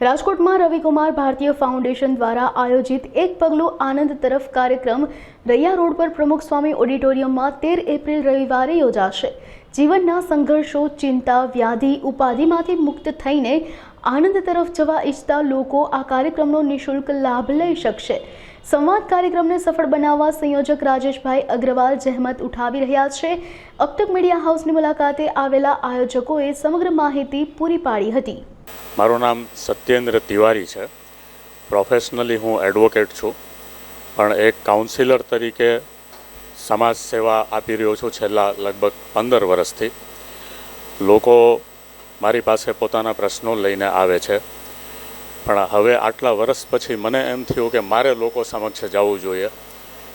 રાજકોટમાં રવિકુમાર ભારતીય ફાઉન્ડેશન દ્વારા આયોજિત એક પગલું આનંદ તરફ કાર્યક્રમ રૈયા રોડ પર પ્રમુખ સ્વામી ઓડિટોરિયમમાં તેર એપ્રિલ રવિવારે યોજાશે. જીવનના સંઘર્ષો, ચિંતા, વ્યાધિ, ઉપાધિમાંથી મુક્ત થઈને આનંદ તરફ જવા ઈચ્છતા લોકો આ કાર્યક્રમનો નિઃશુલ્ક લાભ લઈ શકશે. સંવાદ કાર્યક્રમને સફળ બનાવવા સંયોજક રાજેશભાઈ અગ્રવાલ જહેમત ઉઠાવી રહ્યા છે. અબતક મીડિયા હાઉસની મુલાકાતે આવેલા આયોજકોએ સમગ્ર માહિતી પૂરી પાડી હતી. મારું નામ સત્યેન્દ્ર તિવારી છે. પ્રોફેશનલી હું એડવોકેટ છું. પણ એક કાઉન્સિલર તરીકે સમાજ સેવા આપી રહ્યો છું છેલ્લા લગભગ પંદર વર્ષથી. લોકો મારી પાસે પોતાના પ્રશ્નો લઈને આવે છે. પણ હવે આટલા વર્ષ પછી મને એમ થયું કે મારે લોકો સમક્ષ જવું જોઈએ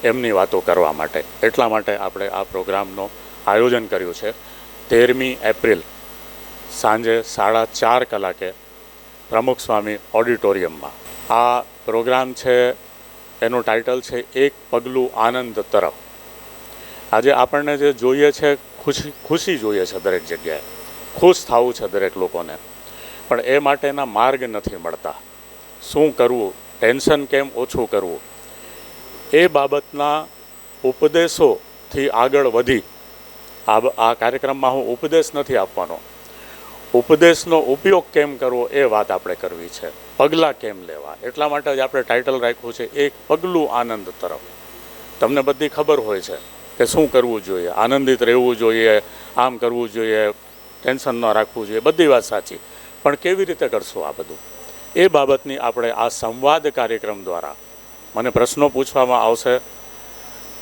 એમની વાતો કરવા માટે. એટલા માટે આપણે આ પ્રોગ્રામનું આયોજન કર્યું છે. તેરમી એપ્રિલ સાંજે સાડા ચાર કલાકે પ્રમુખ સ્વામી ઓડિટોરિયમમાં. આ પ્રોગ્રામ છે, એનું ટાઇટલ છે, એક પગલું આનંદ તરફ. આજે આપણને જે જોઈએ છે, ખુશી ખુશી જોઈએ છે દરેક જગ્યાએ. ખુશ થવું છે દરેક લોકોને. પણ એ માટેના માર્ગ નથી મળતા. શું કરવું? ટેન્શન કેમ ઓછું કરવું? એ બાબતના ઉપદેશોથી આગળ વધી. આ કાર્યક્રમમાં હું ઉપદેશ નથી આપવાનો. ઉપદેશનો ઉપયોગ કેમ કરવો એ વાત આપણે કરવી છે. પગલાં કેમ લેવા? એટલા માટે જ આપણે ટાઇટલ રાખ્યું છે, એક પગલું આનંદ તરફ. તમને બધી ખબર હોય છે કે શું કરવું જોઈએ? આનંદિત રહેવું જોઈએ, આમ કરવું જોઈએ, ટેન્શન ન રાખવું જોઈએ, બધી વાત સાચી. પણ કેવી રીતે કરશું આ બધું? એ બાબતની આપણે આ સંવાદ કાર્યક્રમ દ્વારા મને પ્રશ્નો પૂછવામાં આવશે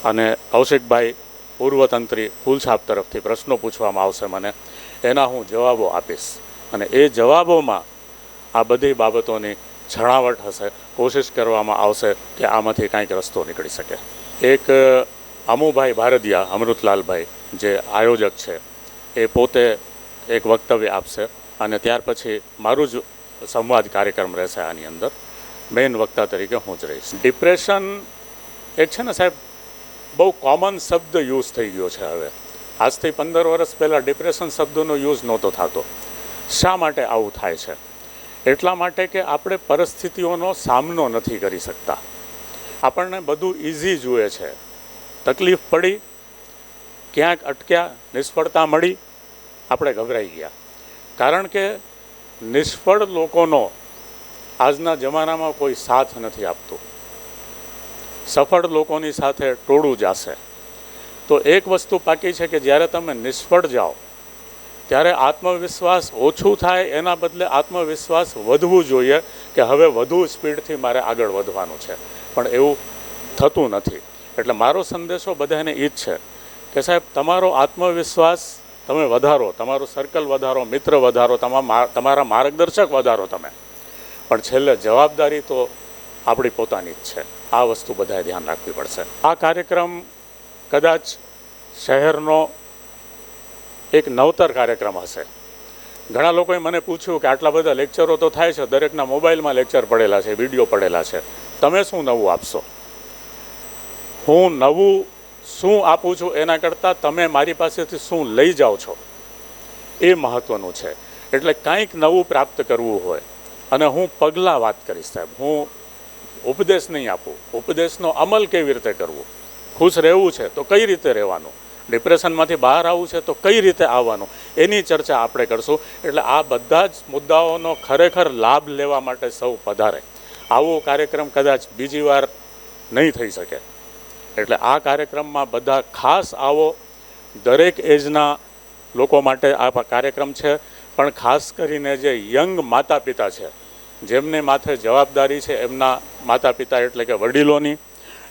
અને કૌશિકભાઈ પૂર્વતંત્રી ફૂલછાપ તરફથી પ્રશ્નો પૂછવામાં આવશે મને. એના હું જવાબો આપીશ. અને એ જવાબોમાં આ બધી બાબતોની છણાવટ હશે. કોશિશ કરવામાં આવશે કે આમાંથી કાંઈક રસ્તો નીકળી શકે. એક અમુભાઈ ભારદિયા, અમૃતલાલભાઈ, જે આયોજક છે, એ પોતે એક વક્તવ્ય આપશે. અને ત્યાર પછી મારું જ સંવાદ કાર્યક્રમ રહેશે આની અંદર. મેઇન વક્તા તરીકે હું જ રહીશ. ડિપ્રેશન એક છે ને સાહેબ, બહુ કોમન શબ્દ યુઝ થઈ ગયો છે હવે. આજથી પંદર વર્ષ પહેલાં ડિપ્રેશન શબ્દનો યુઝ નહોતો થતો. શા માટે આવું થાય છે? એટલા માટે કે આપણે પરિસ્થિતિઓનો સામનો નથી કરી શકતા. આપણને બધું ઇઝી જુએ છે. તકલીફ પડી, ક્યાંક અટક્યા, નિષ્ફળતા મળી, આપણે ગભરાઈ ગયા. કારણ કે નિષ્ફળ લોકોનો આજના જમાનામાં કોઈ સાથ નથી આપતું. સફળ લોકોની સાથે ટોળું જશે. તો એક વસ્તુ પાકી છે કે જ્યારે તમે નિષ્ફળ જાઓ, ત્યારે આત્મવિશ્વાસ ઓછું થાય, એના બદલે આત્મવિશ્વાસ વધવું જોઈએ કે હવે વધુ સ્પીડથી મારે આગળ વધવાનું છે. પણ એવું થતું નથી. એટલે મારો સંદેશો બધાને એ જ છે કે સાહેબ, તમારો આત્મવિશ્વાસ તમે વધારો, તમારું સર્કલ વધારો, મિત્ર વધારો તમારા તમારા માર્ગદર્શક વધારો તમે. પણ છેલ્લે જવાબદારી તો આપણી પોતાની જ છે. આ વસ્તુ બધાએ ધ્યાન રાખવી પડશે. આ કાર્યક્રમ કદાચ શહેરનો એક નવતર કાર્યક્રમ હશે. ઘણા લોકોએ મને પૂછ્યું કે આટલા બધા લેક્ચરો તો થાય છે, દરેકના મોબાઈલમાં લેક્ચર પડેલા છે વીડિયો પડેલા છે. તમે શું નવું આપશો? હું નવું શું આપું છું એના કરતાં તમે મારી પાસેથી શું લઈ જાઓ છો? એ મહત્ત્વનું છે. એટલે કાંઈક નવું પ્રાપ્ત કરવું હોય. અને હું પગલાં વાત કરીશ સાહેબ. હું ઉપદેશ નહીં આપું. ઉપદેશનો અમલ કેવી રીતે કરવો? ખુશ રહેવું છે, તો કઈ રીતે રહેવાનું? ડિપ્રેશનમાંથી બહાર આવવું છે, તો કઈ રીતે આવવાનું? એની ચર્ચા આપણે કરશું. એટલે આ બધા જ મુદ્દાઓનો ખરેખર લાભ લેવા માટે સૌ પધારે. આવો કાર્યક્રમ કદાચ બીજી વાર નહીં થઈ શકે. એટલે આ કાર્યક્રમમાં બધા ખાસ આવો. દરેક એજના લોકો માટે આ કાર્યક્રમ છે, પણ ખાસ કરીને જે યંગ માતા પિતા છે, જેમને માથે જવાબદારી છે, એમના માતા પિતા એટલે કે વડીલોની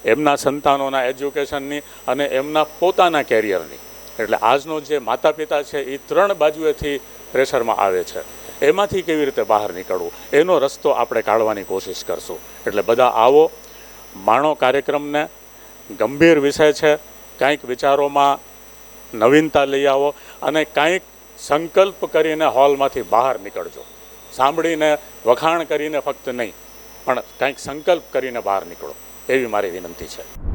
એમના સંતાનોના એજ્યુકેશનની અને એમના પોતાના કેરિયરની. એટલે આજનો જે માતા પિતા છે એ ત્રણ બાજુએથી પ્રેશરમાં આવે છે. એમાંથી કેવી રીતે બહાર નીકળવું? એનો રસ્તો આપણે કાઢવાની કોશિશ કરશું. એટલે બધા આવો. માણો કાર્યક્રમને ગંભીર વિષય છે. કાંઈક વિચારોમાં નવીનતા લઈ આવો અને કાંઈક સંકલ્પ કરીને હોલમાંથી બહાર નીકળજો. સાંભળીને વખાણ કરીને ફક્ત નહીં, પણ કાંઈક સંકલ્પ કરીને બહાર નીકળો. એવી મારી વિનંતી છે.